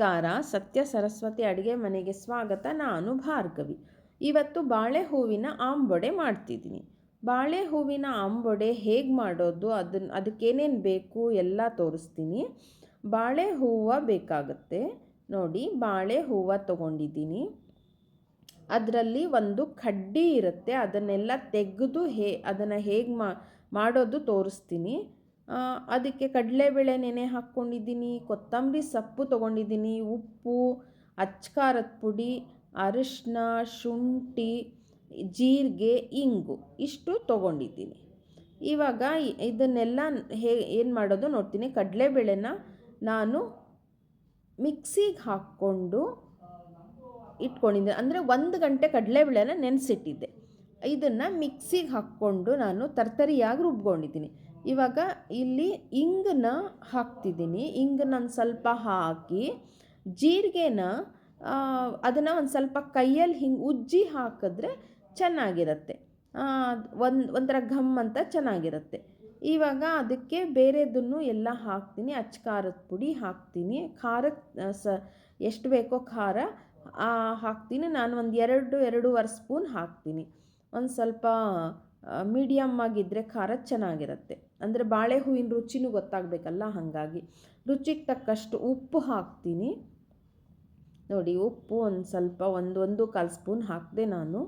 ನಮಸ್ಕಾರ. ಸತ್ಯ ಸರಸ್ವತಿ ಅಡುಗೆ ಮನೆಗೆ ಸ್ವಾಗತ. ನಾನು ಭಾರ್ಗವಿ. ಇವತ್ತು ಬಾಳೆ ಹೂವಿನ ಆಂಬೊಡೆ ಮಾಡ್ತಿದ್ದೀನಿ. ಬಾಳೆ ಹೂವಿನ ಆಂಬೊಡೆ ಹೇಗೆ ಮಾಡೋದು? ಅದನ್ನ ಅದಕ್ಕೇನೇನು ಬೇಕು? ಎಲ್ಲ ತೋರಿಸ್ತೀನಿ. ಬಾಳೆ ಹೂವು ಬೇಕಾಗುತ್ತೆ. ನೋಡಿ ಬಾಳೆ ಹೂವು ತಗೊಂಡಿದ್ದೀನಿ. ಅದರಲ್ಲಿ ಒಂದು ಕಡ್ಡಿ ಇರುತ್ತೆ. ಅದನ್ನೆಲ್ಲ ತೆಗೆದು ಹೇ, ಅದನ್ನು ಹೇಗೆ ಮಾಡೋದು ತೋರಿಸ್ತೀನಿ. ಅದಕ್ಕೆ ಕಡಲೆಬೇಳೆ ನೆನೆ ಹಾಕ್ಕೊಂಡಿದ್ದೀನಿ, ಕೊತ್ತಂಬರಿ ಸೊಪ್ಪು ತೊಗೊಂಡಿದ್ದೀನಿ, ಉಪ್ಪು, ಅಚ್ಕಾರದ ಪುಡಿ ಅರಿಶಿನ ಶುಂಠಿ, ಜೀರಿಗೆ, ಇಂಗು ಇಷ್ಟು ತೊಗೊಂಡಿದ್ದೀನಿ. ಇವಾಗ ಇದನ್ನೆಲ್ಲ ಹೇ, ಏನು ಮಾಡೋದು ನೋಡ್ತೀನಿ. ಕಡಲೆಬೇಳೆನ ನಾನು ಮಿಕ್ಸಿಗೆ ಹಾಕ್ಕೊಂಡು ಇಟ್ಕೊಂಡಿದ್ದೆ. ಅಂದರೆ ಒಂದು ಗಂಟೆ ಕಡಲೆಬೇಳೆನ ನೆನೆಸಿಟ್ಟಿದ್ದೆ. ಇದನ್ನು ಮಿಕ್ಸಿಗೆ ಹಾಕ್ಕೊಂಡು ನಾನು ತರ್ತರಿಯಾಗಿ ರುಬ್ಕೊಂಡಿದ್ದೀನಿ. ಇವಾಗ ಇಲ್ಲಿ ಇಂಗನ್ನ ಹಾಕ್ತಿದ್ದೀನಿ. ಇಂಗನ್ನ ಸ್ವಲ್ಪ ಹಾಕಿ ಜೀರಿಗೆನ ಅದನ್ನು ಒಂದು ಸ್ವಲ್ಪ ಕೈಯಲ್ಲಿ ಹಿಂಗೆ ಉಜ್ಜಿ ಹಾಕಿದ್ರೆ ಚೆನ್ನಾಗಿರುತ್ತೆ. ಒಂದು, ಒಂಥರ ಘಮ್ ಅಂತ ಚೆನ್ನಾಗಿರುತ್ತೆ. ಇವಾಗ ಅದಕ್ಕೆ ಬೇರೆದನ್ನು ಎಲ್ಲ ಹಾಕ್ತೀನಿ. ಅಚ್ಚ ಖಾರದ ಪುಡಿ ಹಾಕ್ತೀನಿ. ಖಾರಕ್ಕೆ ಸ, ಎಷ್ಟು ಬೇಕೋ ಖಾರ ಹಾಕ್ತೀನಿ. ನಾನು ಒಂದು ಎರಡು, ಎರಡೂವರೆ ಸ್ಪೂನ್ ಹಾಕ್ತೀನಿ. ಒಂದು ಸ್ವಲ್ಪ ಮೀಡಿಯಮ್ ಆಗಿದ್ದರೆ ಖಾರ ಚೆನ್ನಾಗಿರುತ್ತೆ. ಅಂದರೆ ಬಾಳೆ ಹೂವಿನ ರುಚಿನೂ ಗೊತ್ತಾಗಬೇಕಲ್ಲ ಹಾಗಾಗಿ. ರುಚಿಗೆ ತಕ್ಕಷ್ಟು ಉಪ್ಪು ಹಾಕ್ತೀನಿ. ನೋಡಿ, ಉಪ್ಪು ಒಂದು ಸ್ವಲ್ಪ ಒಂದು ಒಂದು ಕಾಲು ಸ್ಪೂನ್ ಹಾಕಿದೆ ನಾನು.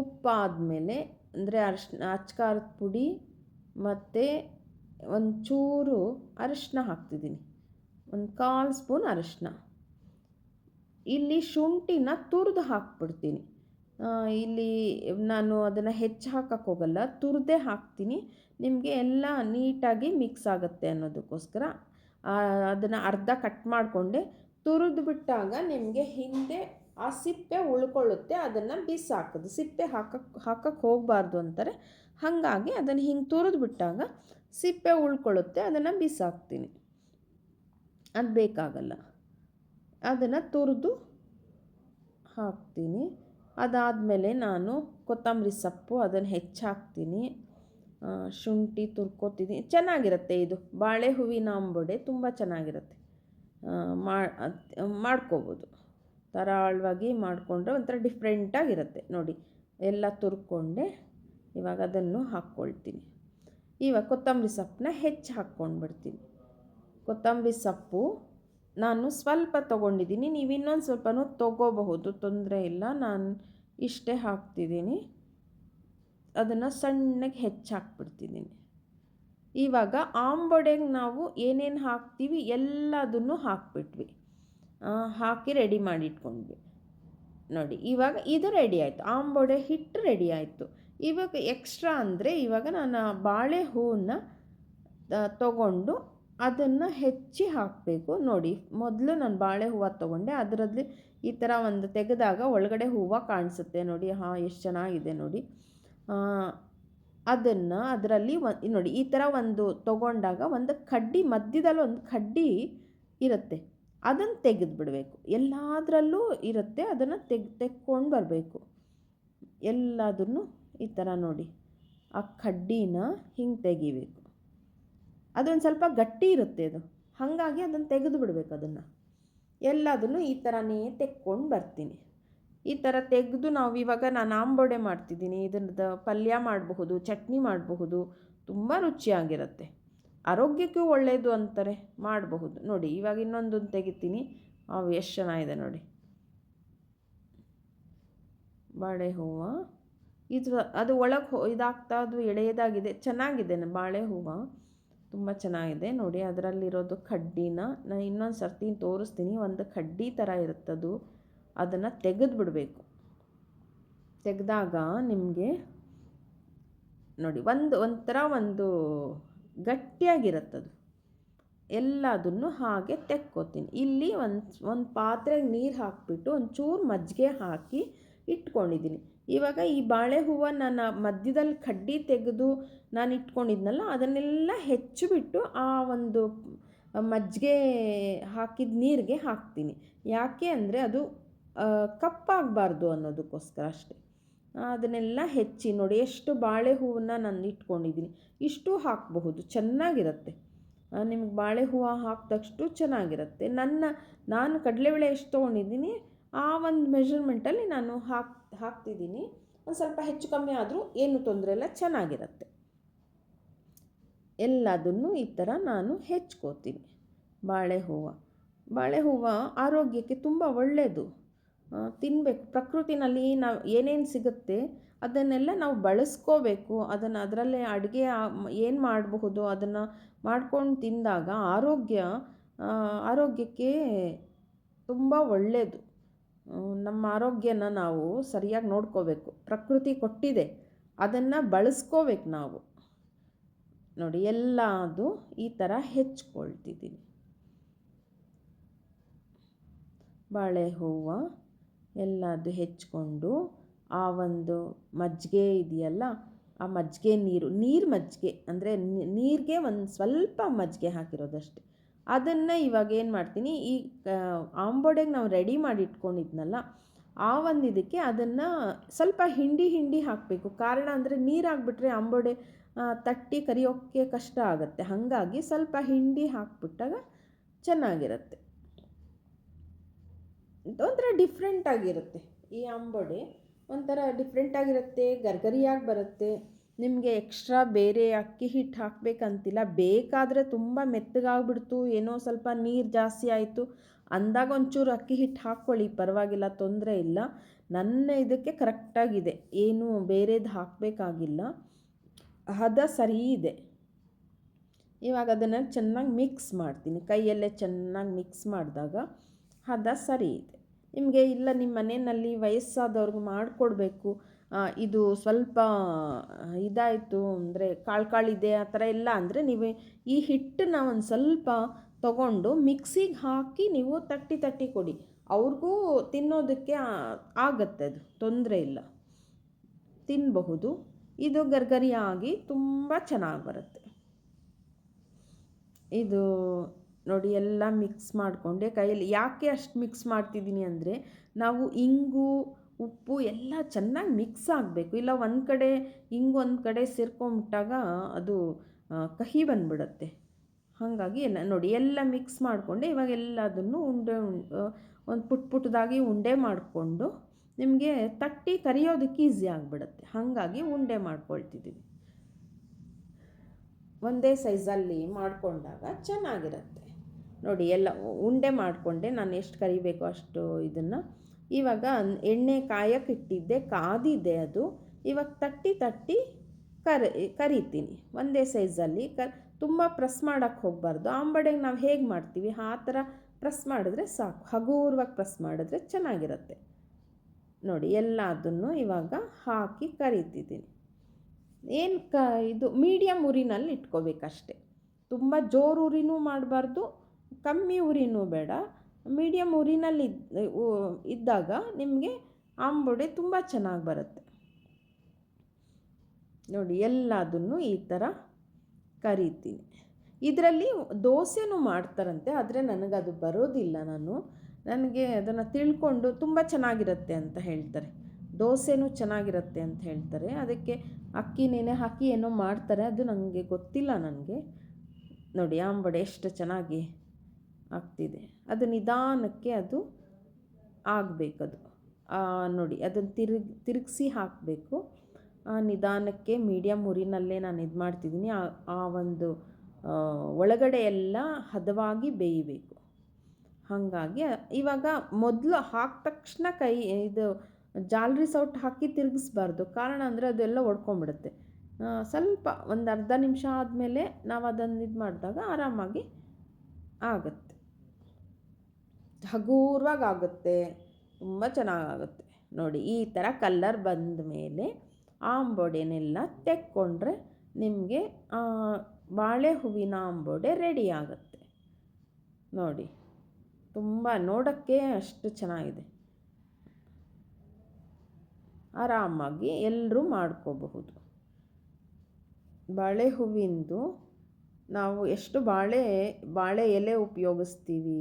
ಉಪ್ಪಾದಮೇಲೆ ಅಂದರೆ ಅರಿಶಿನ ಅಚ್ಕಾರದ ಪುಡಿ ಮತ್ತು ಒಂಚೂರು ಅರಿಶಿನ ಹಾಕ್ತಿದ್ದೀನಿ. ಒಂದು ಕಾಲು ಸ್ಪೂನ್ ಅರಿಶಿನ ಇಲ್ಲಿ ಶುಂಠಿನ ತುರಿದು ಹಾಕ್ಬಿಡ್ತೀನಿ. ಇಲ್ಲಿ ನಾನು ಅದನ್ನು ಹೆಚ್ಚು ಹಾಕಕ್ಕೆ ಹೋಗಲ್ಲ, ತುರಿದೇ ಹಾಕ್ತೀನಿ. ನಿಮಗೆ ಎಲ್ಲ ನೀಟಾಗಿ ಮಿಕ್ಸ್ ಆಗುತ್ತೆ ಅನ್ನೋದಕ್ಕೋಸ್ಕರ. ಅದನ್ನು ಅರ್ಧ ಕಟ್ ಮಾಡಿಕೊಂಡೆ. ತುರಿದು ಬಿಟ್ಟಾಗ ನಿಮಗೆ ಹಿಂದೆ ಆ ಸಿಪ್ಪೆ ಉಳ್ಕೊಳ್ಳುತ್ತೆ, ಅದನ್ನು ಬಿಸಾಕೋದು. ಸಿಪ್ಪೆ ಹಾಕಕ್ಕೆ ಹಾಕಕ್ಕೆ ಹೋಗಬಾರ್ದು ಅಂತಾರೆ. ಹಾಗಾಗಿ ಅದನ್ನು ಹಿಂಗೆ ತುರಿದು ಬಿಟ್ಟಾಗ ಸಿಪ್ಪೆ ಉಳ್ಕೊಳ್ಳುತ್ತೆ, ಅದನ್ನು ಬಿಸಾಕ್ತೀನಿ. ಅದು ಬೇಕಾಗಲ್ಲ. ಅದನ್ನು ತುರಿದು ಹಾಕ್ತೀನಿ. ಅದಾದಮೇಲೆ ನಾನು ಕೊತ್ತಂಬರಿ ಸೊಪ್ಪು ಅದನ್ನು ಹೆಚ್ಚಾಕ್ತೀನಿ. ಶುಂಠಿ ತುರ್ಕೋತೀನಿ ಚೆನ್ನಾಗಿರುತ್ತೆ ಇದು. ಬಾಳೆ ಹೂವಿನ ಅಂಬೊಡೆ ತುಂಬ ಚೆನ್ನಾಗಿರುತ್ತೆ. ಮಾಡ್ಕೋಬೋದು. ಧಾರಾಳವಾಗಿ ಮಾಡಿಕೊಂಡ್ರೆ ಒಂಥರ ಡಿಫ್ರೆಂಟಾಗಿರುತ್ತೆ. ನೋಡಿ, ಎಲ್ಲ ತುರ್ಕೊಂಡೆ ಇವಾಗ ಅದನ್ನು ಹಾಕ್ಕೊಳ್ತೀನಿ. ಇವಾಗ ಕೊತ್ತಂಬರಿ ಸೊಪ್ಪನ್ನ ಹೆಚ್ಚು ಹಾಕ್ಕೊಂಡ್ಬಿಡ್ತೀನಿ ಕೊತ್ತಂಬರಿ ಸೊಪ್ಪು ನಾನು ಸ್ವಲ್ಪ ತೊಗೊಂಡಿದ್ದೀನಿ, ನೀವು ಇನ್ನೊಂದು ಸ್ವಲ್ಪನೂ ತೊಗೋಬಹುದು, ತೊಂದರೆ ಇಲ್ಲ, ನಾನು ಇಷ್ಟೇ ಹಾಕ್ತಿದ್ದೀನಿ. ಅದನ್ನು ಸಣ್ಣಗೆ ಹೆಚ್ಚಾಕ್ಬಿಡ್ತಿದ್ದೀನಿ. ಇವಾಗ ಆಂಬೊಡೆಗೆ ನಾವು ಏನೇನು ಹಾಕ್ತೀವಿ ಎಲ್ಲದನ್ನು ಹಾಕ್ಬಿಟ್ವಿ. ಹಾಕಿ ರೆಡಿ ಮಾಡಿ ಇಟ್ಕೊಂಡ್ವಿ ನೋಡಿ, ಇವಾಗ ಇದು ರೆಡಿ ಆಯಿತು. ಆಂಬೊಡೆ ಹಿಟ್ಟು ರೆಡಿ ಆಯಿತು. ಇವಾಗ ಎಕ್ಸ್ಟ್ರಾ ಅಂದರೆ ಇವಾಗ ನಾನು ಬಾಳೆ ಹೂವನ್ನ ತಗೊಂಡು ಅದನ್ನು ಹೆಚ್ಚಿ ಹಾಕಬೇಕು. ನೋಡಿ, ಮೊದಲು ನಾನು ಬಾಳೆ ಹೂವು ತೊಗೊಂಡೆ. ಅದರಲ್ಲಿ ಈ ಥರ ಒಂದು ತೆಗೆದಾಗ ಒಳಗಡೆ ಹೂವು ಕಾಣಿಸುತ್ತೆ ನೋಡಿ. ಹಾಂ, ಎಷ್ಟು ಚೆನ್ನಾಗಿದೆ ನೋಡಿ. ಅದನ್ನು ಅದರಲ್ಲಿ ಒಂದು ನೋಡಿ, ಈ ಥರ ಒಂದು ತೊಗೊಂಡಾಗ ಒಂದು ಕಡ್ಡಿ, ಮಧ್ಯದಲ್ಲಿ ಒಂದು ಕಡ್ಡಿ ಇರುತ್ತೆ. ಅದನ್ನು ತೆಗೆದು ಬಿಡಬೇಕು ಎಲ್ಲದರಲ್ಲೂ ಇರುತ್ತೆ. ಅದನ್ನು ತೆಗ್, ತೆಕ್ಕೊಂಡು ಬರಬೇಕು. ಎಲ್ಲದನ್ನು ಈ ಥರ ನೋಡಿ. ಆ ಕಡ್ಡಿನ ಹಿಂಗೆ ತೆಗಿಬೇಕು. ಅದೊಂದು ಸ್ವಲ್ಪ ಗಟ್ಟಿ ಇರುತ್ತೆ ಅದು. ಹಾಗಾಗಿ ಅದನ್ನು ತೆಗೆದು ಬಿಡಬೇಕು ಅದನ್ನು. ಎಲ್ಲದನ್ನು ಈ ಥರನೇ ತೆಕ್ಕೊಂಡು ಬರ್ತೀನಿ. ಈ ಥರ ತೆಗೆದು ನಾವು ಇವಾಗ ನಾನು ಆಂಬೋಡೆ ಮಾಡ್ತಿದ್ದೀನಿ. ಇದನ್ನ ಪಲ್ಯ ಮಾಡಬಹುದು, ಚಟ್ನಿ ಮಾಡಬಹುದು. ತುಂಬ ರುಚಿಯಾಗಿರುತ್ತೆ. ಆರೋಗ್ಯಕ್ಕೂ ಒಳ್ಳೆಯದು ಅಂತಾರೆ. ಮಾಡಬಹುದು. ನೋಡಿ, ಇವಾಗ ಇನ್ನೊಂದನ್ನು ತೆಗಿತೀನಿ. ಅವು ಎಷ್ಟು ಚೆನ್ನಾಗಿದೆ ನೋಡಿ. ಬಾಳೆ ಹೂವು ಇದು ಅದು ಒಳಗೆ ಹೋ, ಇದಾಗ್ತಾ ಅದು ಎಳೆಯದಾಗಿದೆ. ಚೆನ್ನಾಗಿದೆ ಬಾಳೆ ಹೂವು ತುಂಬ ಚೆನ್ನಾಗಿದೆ. ನೋಡಿ, ಅದರಲ್ಲಿರೋದು ಕಡ್ಡಿನ ನಾನು ಇನ್ನೊಂದು ಸರ್ತಿ ತೋರಿಸ್ತೀನಿ. ಒಂದು ಕಡ್ಡಿ ಥರ ಇರುತ್ತದು. ಅದನ್ನು ತೆಗೆದು ಬಿಡಬೇಕು ತೆಗೆದಾಗ ನಿಮಗೆ ನೋಡಿ, ಒಂದು, ಒಂಥರ ಒಂದು ಗಟ್ಟಿಯಾಗಿರುತ್ತದು. ಎಲ್ಲದನ್ನು ಹಾಗೆ ತೆಕ್ಕೋತೀನಿ. ಇಲ್ಲಿ ಒಂದು ಒಂದು ಪಾತ್ರೆಗೆ ನೀರು ಹಾಕಿಬಿಟ್ಟು ಒಂಚೂರು ಮಜ್ಜಿಗೆ ಹಾಕಿ ಇಟ್ಕೊಂಡಿದ್ದೀನಿ ಇವಾಗ ಈ ಬಾಳೆ ಹೂವು ನಾನು ಮಧ್ಯದಲ್ಲಿ ಕಡ್ಡಿ ತೆಗೆದು ನಾನು ಇಟ್ಕೊಂಡಿದ್ನಲ್ಲ, ಅದನ್ನೆಲ್ಲ ಹೆಚ್ಚಿಬಿಟ್ಟು ಆ ಒಂದು ಮಜ್ಜಿಗೆ ಹಾಕಿದ ನೀರಿಗೆ ಹಾಕ್ತೀನಿ. ಯಾಕೆ ಅಂದರೆ ಅದು ಕಪ್ಪಾಗಬಾರ್ದು ಅನ್ನೋದಕ್ಕೋಸ್ಕರ ಅಷ್ಟೆ. ಅದನ್ನೆಲ್ಲ ಹೆಚ್ಚಿ ನೋಡಿ ಎಷ್ಟು ಬಾಳೆ ಹೂವನ್ನ ನಾನು ಇಟ್ಕೊಂಡಿದ್ದೀನಿ, ಇಷ್ಟು ಹಾಕಬಹುದು, ಚೆನ್ನಾಗಿರುತ್ತೆ. ನಿಮ್ಗೆ ಬಾಳೆ ಹೂವು ಹಾಕಿದಷ್ಟು ಚೆನ್ನಾಗಿರುತ್ತೆ. ನನ್ನ, ನಾನು ಕಡಲೆಬೇಳೆ ಎಷ್ಟು ತೊಗೊಂಡಿದ್ದೀನಿ ಆ ಒಂದು ಮೆಷರ್ಮೆಂಟಲ್ಲಿ ನಾನು ಹಾಕ್, ಹಾಕ್ತಿದ್ದೀನಿ. ಒಂದು ಸ್ವಲ್ಪ ಹೆಚ್ಚು ಕಮ್ಮಿ ಆದರೂ ಏನು ತೊಂದರೆ ಇಲ್ಲ, ಚೆನ್ನಾಗಿರುತ್ತೆ. ಎಲ್ಲದನ್ನು ಈ ಥರ ನಾನು ಹೆಚ್ಕೋತೀನಿ. ಬಾಳೆ ಹೂವು ಬಾಳೆ ಹೂವು ಆರೋಗ್ಯಕ್ಕೆ ತುಂಬ ಒಳ್ಳೆಯದು ತಿನ್ನಬೇಕು ಪ್ರಕೃತಿನಲ್ಲಿ ನಾವು ಏನೇನು ಸಿಗುತ್ತೆ, ಅದನ್ನೆಲ್ಲ ನಾವು ಬಳಸ್ಕೋಬೇಕು. ಅದನ್ನು ಅದರಲ್ಲೇ ಅಡುಗೆ ಏನು ಮಾಡಬಹುದು, ಅದನ್ನು ಮಾಡ್ಕೊಂಡು ತಿಂದಾಗ ಆರೋಗ್ಯ ಆರೋಗ್ಯಕ್ಕೆ ತುಂಬ ಒಳ್ಳೆಯದು ನಮ್ಮ ಆರೋಗ್ಯನ ನಾವು ಸರಿಯಾಗಿ ನೋಡ್ಕೋಬೇಕು. ಪ್ರಕೃತಿ ಕೊಟ್ಟಿದೆ. ಅದನ್ನು ಬಳಸ್ಕೋಬೇಕು ನಾವು. ನೋಡಿ ಎಲ್ಲ ಅದು ಈ ಥರ ಹೆಚ್ಕೊಳ್ತಿದ್ದೀನಿ ಬಾಳೆ ಹೂವು ಎಲ್ಲದು ಹೆಚ್ಕೊಂಡು, ಆ ಒಂದು ಮಜ್ಜಿಗೆ ಇದೆಯಲ್ಲ, ಆ ಮಜ್ಜಿಗೆ ನೀರು ನೀರು ಮಜ್ಜಿಗೆ, ಅಂದರೆ ನೀರಿಗೆ ಒಂದು ಸ್ವಲ್ಪ ಮಜ್ಜಿಗೆ ಹಾಕಿರೋದಷ್ಟೆ. ಅದನ್ನು ಇವಾಗ ಏನು ಮಾಡ್ತೀನಿ, ಈ ಆಂಬೋಡೆಗೆ ನಾವು ರೆಡಿ ಮಾಡಿ ಇಟ್ಕೊಂಡಿದ್ನಲ್ಲ, ಆ ಒಂದು ಇದಕ್ಕೆ ಅದನ್ನು ಸ್ವಲ್ಪ ಹಿಂಡಿ ಹಿಂಡಿ ಹಾಕಬೇಕು. ಕಾರಣ ಅಂದರೆ ನೀರು ಹಾಕ್ಬಿಟ್ರೆ ಆಂಬೊಡೆ ತಟ್ಟಿ ಕರಿಯೋಕ್ಕೆ ಕಷ್ಟ ಆಗುತ್ತೆ. ಹಾಗಾಗಿ ಸ್ವಲ್ಪ ಹಿಂಡಿ ಹಾಕ್ಬಿಟ್ಟಾಗ ಚೆನ್ನಾಗಿರುತ್ತೆ. ಒಂಥರ ಡಿಫ್ರೆಂಟಾಗಿರುತ್ತೆ ಈ ಅಂಬೊಡೆ ಒಂಥರ ಡಿಫ್ರೆಂಟಾಗಿರುತ್ತೆ ಗರ್ಗರಿಯಾಗಿ ಬರುತ್ತೆ. ನಿಮಗೆ ಎಕ್ಸ್ಟ್ರಾ ಬೇರೆ ಅಕ್ಕಿ ಹಿಟ್ಟು ಹಾಕಬೇಕಂತಿಲ್ಲ, ಬೇಕಾದರೆ ತುಂಬ ಮೆತ್ತಗಾಗ್ಬಿಡ್ತು, ಏನೋ ಸ್ವಲ್ಪ ನೀರು ಜಾಸ್ತಿ ಆಯಿತು, ಅಂದಾಗ ಒಂಚೂರು ಅಕ್ಕಿ ಹಿಟ್ಟು ಹಾಕ್ಕೊಳ್ಳಿ, ಪರವಾಗಿಲ್ಲ, ತೊಂದರೆ ಇಲ್ಲ. ನನ್ನ ಇದಕ್ಕೆ ಕರೆಕ್ಟಾಗಿದೆ, ಏನು ಬೇರೆದು ಹಾಕಬೇಕಾಗಿಲ್ಲ. ಹದ ಸರಿ ಇದೆ. ಇವಾಗ ಅದನ್ನು ಚೆನ್ನಾಗಿ ಮಿಕ್ಸ್ ಮಾಡ್ತೀನಿ, ಕೈಯಲ್ಲೇ ಚೆನ್ನಾಗಿ ಮಿಕ್ಸ್ ಮಾಡಿದಾಗ ಹದ ಸರಿ ಇದೆ. ನಿಮಗೆ ಇಲ್ಲ ನಿಮ್ಮ ಮನೆಯಲ್ಲಿ ವಯಸ್ಸಾದವ್ರಿಗೂ ಮಾಡಿಕೊಡ್ಬೇಕು ಇದು ಸ್ವಲ್ಪ ಇದಾಯಿತು ಅಂದರೆ ಕಾಳು ಕಾಳಿದೆ ಆ ಥರ ಎಲ್ಲ ಅಂದರೆ ನೀವು ಈ ಹಿಟ್ಟನ್ನ ಒಂದು ಸ್ವಲ್ಪ ತಗೊಂಡು ಮಿಕ್ಸಿಗೆ ಹಾಕಿ ನೀವು ತಟ್ಟಿ ತಟ್ಟಿ ಕೊಡಿ. ಅವ್ರಿಗೂ ತಿನ್ನೋದಕ್ಕೆ ಆಗತ್ತೆ ಅದು, ತೊಂದರೆ ಇಲ್ಲ. ತಿನ್ನಬಹುದು ಇದು ಗರ್ಗರಿಯಾಗಿ ತುಂಬ ಚೆನ್ನಾಗಿ ಬರುತ್ತೆ. ಇದು ನೋಡಿ ಎಲ್ಲ ಮಿಕ್ಸ್ ಮಾಡಿಕೊಂಡೆ ಕೈಯಲ್ಲಿ. ಯಾಕೆ ಅಷ್ಟು ಮಿಕ್ಸ್ ಮಾಡ್ತಿದ್ದೀನಿ ಅಂದರೆ ನಾವು ಇಂಗು ಉಪ್ಪು ಎಲ್ಲ ಚೆನ್ನಾಗಿ ಮಿಕ್ಸ್ ಆಗಬೇಕು. ಇಲ್ಲ ಒಂದು ಕಡೆ ಹಿಂಗೊಂದು ಒಂದು ಕಡೆ ಸೇರ್ಕೊಂಬಿಟ್ಟಾಗ ಅದು ಕಹಿ ಬಂದ್ಬಿಡುತ್ತೆ. ಹಾಗಾಗಿ ನೋಡಿ, ಎಲ್ಲ ಮಿಕ್ಸ್ ಮಾಡಿಕೊಂಡೆ ಇವಾಗ ಎಲ್ಲದನ್ನು ಉಂಡೆ ಒಂದು ಪುಟ್ ಪುಟ್ಟದಾಗಿ ಉಂಡೆ ಮಾಡಿಕೊಂಡು ನಿಮಗೆ ತಟ್ಟಿ ಕರಿಯೋದಕ್ಕೆ ಈಸಿ ಆಗಿಬಿಡುತ್ತೆ. ಹಾಗಾಗಿ ಉಂಡೆ ಮಾಡ್ಕೊಳ್ತಿದ್ದೀವಿ ಒಂದೇ ಸೈಜಲ್ಲಿ ಮಾಡಿಕೊಂಡಾಗ ಚೆನ್ನಾಗಿರುತ್ತೆ. ನೋಡಿ, ಎಲ್ಲ ಉಂಡೆ ಮಾಡಿಕೊಂಡೆ ನಾನು ಎಷ್ಟು ಕರಿಬೇಕು ಅಷ್ಟು ಇದನ್ನು ಇವಾಗ ಎಣ್ಣೆ ಕಾಯಕ್ಕೆ ಇಟ್ಟಿದ್ದೆ, ಕಾದಿದೆ ಅದು. ಇವಾಗ ತಟ್ಟಿ ತಟ್ಟಿ ಕರಿ, ಕರಿತೀನಿ. ಒಂದೇ ಸೈಜಲ್ಲಿ ಕ, ತುಂಬ ಪ್ರೆಸ್ ಮಾಡೋಕ್ಕೆ ಹೋಗಬಾರ್ದು. ಆಂಬಡೆಗೆ ನಾವು ಹೇಗೆ ಮಾಡ್ತೀವಿ? ಆ ಥರ ಪ್ರೆಸ್ ಮಾಡಿದ್ರೆ ಸಾಕು. ಹಗುರವಾಗಿ ಪ್ರೆಸ್ ಮಾಡಿದ್ರೆ ಚೆನ್ನಾಗಿರುತ್ತೆ. ನೋಡಿ ಎಲ್ಲ ಅದನ್ನು ಇವಾಗ ಹಾಕಿ ಕರಿತಿದ್ದೀನಿ. ಏನು ಕ, ಇದು ಮೀಡಿಯಮ್ ಉರಿನಲ್ಲಿ ಇಟ್ಕೋಬೇಕಷ್ಟೆ. ತುಂಬ ಜೋರು ಉರಿನೂ ಮಾಡಬಾರ್ದು, ಕಮ್ಮಿ ಉರಿನೂ ಬೇಡ. ಮೀಡಿಯಮ್ ಉರಿನಲ್ಲಿ ಇದ್ದಾಗ ನಿಮಗೆ ಆಂಬೊಡೆ ತುಂಬ ಚೆನ್ನಾಗಿ ಬರುತ್ತೆ. ನೋಡಿ, ಎಲ್ಲದನ್ನು ಈ ಥರ ಕರೀತೀನಿ. ಇದರಲ್ಲಿ ದೋಸೆನೂ ಮಾಡ್ತಾರಂತೆ, ಆದರೆ ನನಗದು ಬರೋದಿಲ್ಲ ನಾನು. ನನಗೆ ಅದನ್ನು ತಿಳ್ಕೊಂಡು ತುಂಬ ಚೆನ್ನಾಗಿರುತ್ತೆ ಅಂತ ಹೇಳ್ತಾರೆ. ದೋಸೆನೂ ಚೆನ್ನಾಗಿರುತ್ತೆ ಅಂತ ಹೇಳ್ತಾರೆ. ಅದಕ್ಕೆ ಅಕ್ಕಿ ನೆನೆ ಹಾಕಿ ಏನೋ ಮಾಡ್ತಾರೆ, ಅದು ನನಗೆ ಗೊತ್ತಿಲ್ಲ ನನಗೆ. ನೋಡಿ ಆಂಬಡೆ ಎಷ್ಟು ಚೆನ್ನಾಗಿ ಆಗ್ತಿದೆ. ಅದು ನಿಧಾನಕ್ಕೆ ಅದು ಆಗಬೇಕದು ನೋಡಿ, ಅದನ್ನು ತಿರುಗಿ, ತಿರುಗಿಸಿ ಹಾಕಬೇಕು. ನಿಧಾನಕ್ಕೆ ಮೀಡಿಯಮ್ ಉರಿನಲ್ಲೇ ನಾನು ಇದು ಮಾಡ್ತಿದ್ದೀನಿ. ಆ ಒಂದು ಒಳಗಡೆ ಎಲ್ಲ ಹದವಾಗಿ ಬೇಯಬೇಕು. ಹಾಗಾಗಿ, ಇವಾಗ ಮೊದಲು ಹಾಕಿದ ತಕ್ಷಣ ಕೈ, ಇದು ಜಾಲ್ರಿ ಸೌಟ್ ಹಾಕಿ ತಿರುಗಿಸ್ಬಾರ್ದು. ಕಾರಣ ಅಂದರೆ ಅದೆಲ್ಲ ಒಡ್ಕೊಂಬಿಡುತ್ತೆ. ಸ್ವಲ್ಪ ಒಂದು ಅರ್ಧ ನಿಮಿಷ ಆದಮೇಲೆ ನಾವು ಅದನ್ನು ಇದು ಮಾಡಿದಾಗ ಆರಾಮಾಗಿ ಆಗುತ್ತೆ. ಹಗೂರವಾಗಿ ಆಗುತ್ತೆ ತುಂಬ ಚೆನ್ನಾಗಾಗುತ್ತೆ. ನೋಡಿ, ಈ ಥರ ಕಲ್ಲರ್ ಬಂದ ಮೇಲೆ ಆಂಬೊಡೆನೆಲ್ಲ ತೆಕ್ಕೊಂಡ್ರೆ ನಿಮಗೆ ಬಾಳೆ ಹೂವಿನ ಆಂಬೊಡೆ ರೆಡಿ ಆಗುತ್ತೆ. ನೋಡಿ, ತುಂಬ ನೋಡೋಕ್ಕೆ ಅಷ್ಟು ಚೆನ್ನಾಗಿದೆ. ಆರಾಮಾಗಿ ಎಲ್ಲರೂ ಮಾಡ್ಕೋಬಹುದು. ಬಾಳೆ ಹೂವಿಂದು ನಾವು ಎಷ್ಟು ಬಾಳೆ ಬಾಳೆ ಎಲೆ ಉಪಯೋಗಿಸ್ತೀವಿ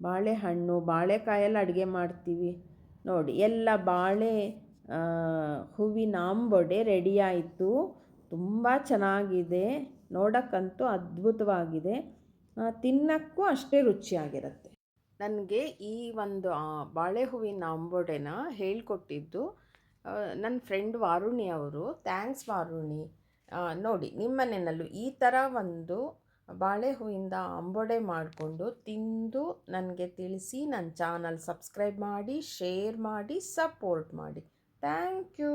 ಬಾಳೆಹಣ್ಣು, ಬಾಳೆಕಾಯಲ್ಲಿ ಅಡುಗೆ ಮಾಡ್ತೀವಿ. ನೋಡಿ, ಎಲ್ಲ ಬಾಳೆ ಹೂವಿನ ಆಂಬೊಡೆ ರೆಡಿ ಆಯಿತು. ತುಂಬ ಚೆನ್ನಾಗಿದೆ. ನೋಡೋಕ್ಕಂತೂ ಅದ್ಭುತವಾಗಿದೆ. ತಿನ್ನೋಕ್ಕೂ ಅಷ್ಟೇ ರುಚಿಯಾಗಿರುತ್ತೆ. ನನಗೆ ಈ ಒಂದು ಬಾಳೆ ಹೂವಿನ ಅಂಬೊಡೆನ ಹೇಳಿಕೊಟ್ಟಿದ್ದು ನನ್ನ ಫ್ರೆಂಡ್ ವಾರುಣಿ ಅವರು. ಥ್ಯಾಂಕ್ಸ್ ವಾರುಣಿ. ನೋಡಿ, ನಿಮ್ಮ ಮನೆಯಲ್ಲೂ ಈ ಥರ ಒಂದು ಬಾಳೆ ಹೂವಿಂದ ಅಂಬೊಡೆ ಮಾಡಿಕೊಂಡು ತಿಂದು ನನಗೆ ತಿಳಿಸಿ ನನ್ನ ಚಾನಲ್ ಸಬ್ಸ್ಕ್ರೈಬ್ ಮಾಡಿ, ಶೇರ್ ಮಾಡಿ, ಸಪೋರ್ಟ್ ಮಾಡಿ. Thank you.